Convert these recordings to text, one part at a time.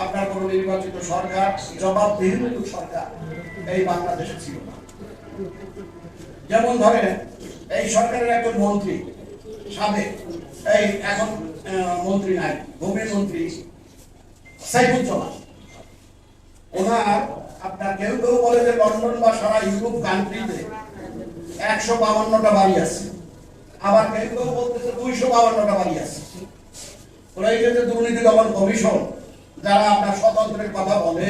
আপনার কোনো নির্বাচিত সরকার জবাবদিহিমূলক সরকার এই বাংলাদেশে ছিল না। যেমন ধরেন, এই সরকারের একজন মন্ত্রী, সাবেক, এই এখন মন্ত্রী নাই, ভূমি মন্ত্রী সাইফুজ্জামান। ওনার আপনার কেউ কেউ বলে যে লন্ডন বা সারা ইউরোপ কান্ট্রিতে একশো বাউান্নটা বাড়ি আছে। আবার কেউ কেউ বলতেছে দুইশো বাউান্নটা বাড়ি আছে। ওরা এই যে দুর্নীতি দমন কমিশন যারা আপনার স্বতন্ত্রের কথা বলে,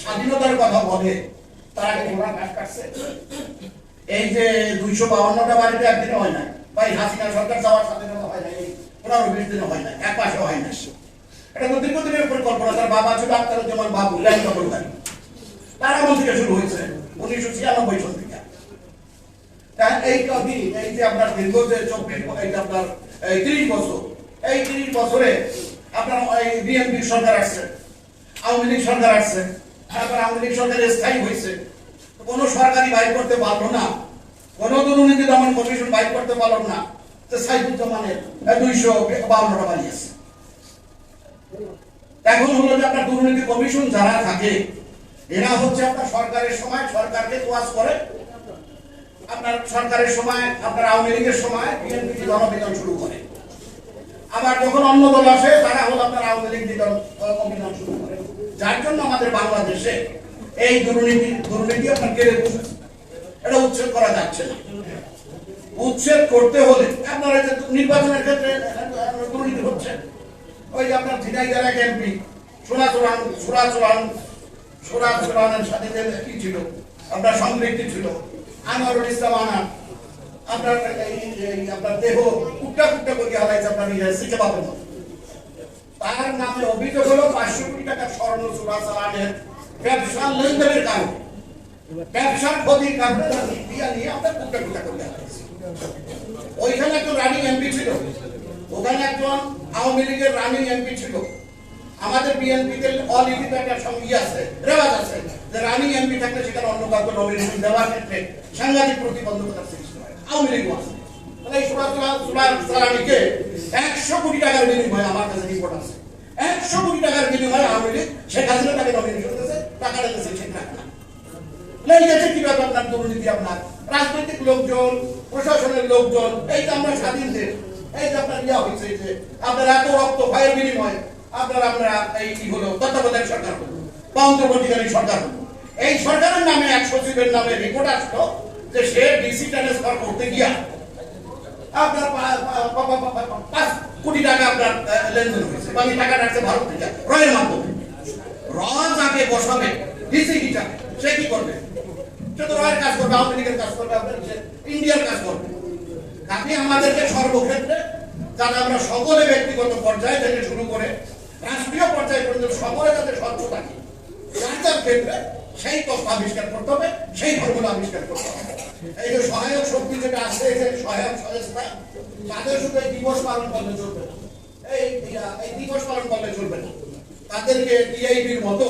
স্বাধীনতার কথা বলে, তারা কি ওরা ঘাস কাটছে? এই যে দুইশো বাউান্নটা বাড়িতে একদিনে হয় না ভাই হাসিনা সরকার যাওয়ার সাথে হয় না পনেরো হয় না এক মাসে হয় না এটা তো দীর্ঘদিনের পরিকল্পনা, তার বাবা ছিল বাবু থেকে শুরু হয়েছে উনিশশো ছিয়ানব্বই সাল থেকে। এই এই যে আপনার দীর্ঘ যে চব্বিশ, এই আপনার, এই তিরিশ বছর, এই তিরিশ বছরে আপনার বিএনপি সরকার আসছে, আওয়ামী লীগ সরকার আসছে, তারপর আওয়ামী লীগ সরকার স্থায়ী হয়েছে। কোন সরকারি করতে পারল না। কোন দুর্নীতি দমন কমিশন বাইর করতে পারল না। দুইশো এখন হলো যে আপনার দুর্নীতি কমিশন যারা থাকে হচ্ছে আপনার সরকারের সময়, সরকারকে করে। আপনার সরকারের সময়, আপনার আওয়ামী লীগের সময় বিএনপি জনবিধান শুরু করে। আবার যখন অন্য দল আসে, তারা হল আপনার আওয়ামী লীগ, বিধান অভিযান শুরু করে। যার জন্য আমাদের বাংলাদেশে এই দুর্নীতি দুর্নীতি আপনার কেড়ে বসেছে এটা উচ্ছেদ করা যাচ্ছে না। উচ্ছেদ করতে হলে আপনার যে নির্বাচনের ক্ষেত্রে দুর্নীতি হচ্ছে, ওই যে আপনার ঝিনাইদার এক এমপি সোনা চোরান সোনা চোরান সোনা চোরানের সাথে যে কি ছিল? আপনার সম্পৃক্তি ছিল। আনোয়ারুল ইসলাম আনান আপনার আপনার দেহ কুট্টা কুট্টা করে হারাইছে আপনার শিখে পাবেন। তার নামে অভিযোগ হলো পাঁচশো কোটি টাকার স্বর্ণ চোরা চালানের ব্যবসার লেনদেনের কারণে। ব্যবসার ক্ষতির কারণে তার দিয়া নিয়ে আপনার কুট্টা কুট্টা করে হারাইছে ওইখানে একজন রানিং এমপি ছিল। ওখানে একজন আওয়ামী লীগের রানিং এমপি ছিল। আমাদের বিএনপিতে অলিখিত একটা সঙ্গী আছে, রেওয়াজ আছে। যে রানিং এমপি থাকলে সেখানে অন্য কাউকে নমিনেশন দেওয়ার ক্ষেত্রে সাংঘাতিক প্রতিবন্ধকতার সৃষ্টি হয়। আওয়ামী লীগ আছে। একশো কোটি টাকার বিনিময়ে আমার কাছে একশো কোটি টাকার বিনিময়ে আওয়ামী রাজনৈতিক লোকজন, প্রশাসনের লোকজন, এই যে আমরা স্বাধীন দেশ, এই যে আপনার ইয়া হয়েছে যে আপনার এত রক্ত ভয়ের বিনিময়ে আপনার আমরা এই কি হলো, তত্ত্বাবধায়ক সরকার হলো বা সরকার হলো। এই সরকারের নামে এক সচিবের নামে রিপোর্ট আসলো যে সে ডিসি ট্রান্সফার করতে গিয়া আপনার কোটি টাকা আপনার লেনদেন হয়েছে। বাকি টাকাটা আসছে ভারত থেকে। রয়ের মাধ্যমে। র যাকে বসাবে ডিসি হিসাবে সে কি করবে? সে তো রয়ের কাজ করবে, আওয়ামী কাজ করবে, আপনার ইন্ডিয়ার কাজ করবে। আপনি আমাদেরকে সর্বক্ষেত্রে যাতে আমরা সকলে ব্যক্তিগত পর্যায়ে থেকে শুরু করে, রাষ্ট্রীয় পর্যায়ে পর্যন্ত সকলে যাতে স্বচ্ছ থাকি, যার যার ক্ষেত্রে সেই তথ্য আবিষ্কার করতে হবে, সেই ফর্মুলা আবিষ্কার করতে হবে। এই যে সহায়ক শক্তি যেটা আছে সহায়ক সংস্থা তাদের শুধু এই দিবস পালন করলে চলবে না। এই এই দিবস পালন করলে চলবে না। তাদেরকে টিআইবির মতো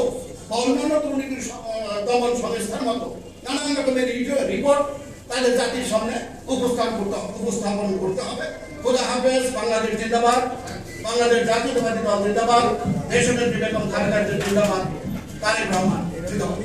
অন্যান্য দুর্নীতির দমন সংস্থার মতো, নানান রকমের রিপোর্ট তাদের জাতির সামনে উপস্থাপন করতে উপস্থাপন করতে হবে। খোদা হাফেজ, বাংলাদেশ জিন্দাবাদ। বাংলাদেশ জাতীয়তাবাদী দল জিন্দাবাদ। দেশনেত্রী বেগম খালেদা জিন্দাবাদ। তারেক রহমান, জিন্দাবাদ।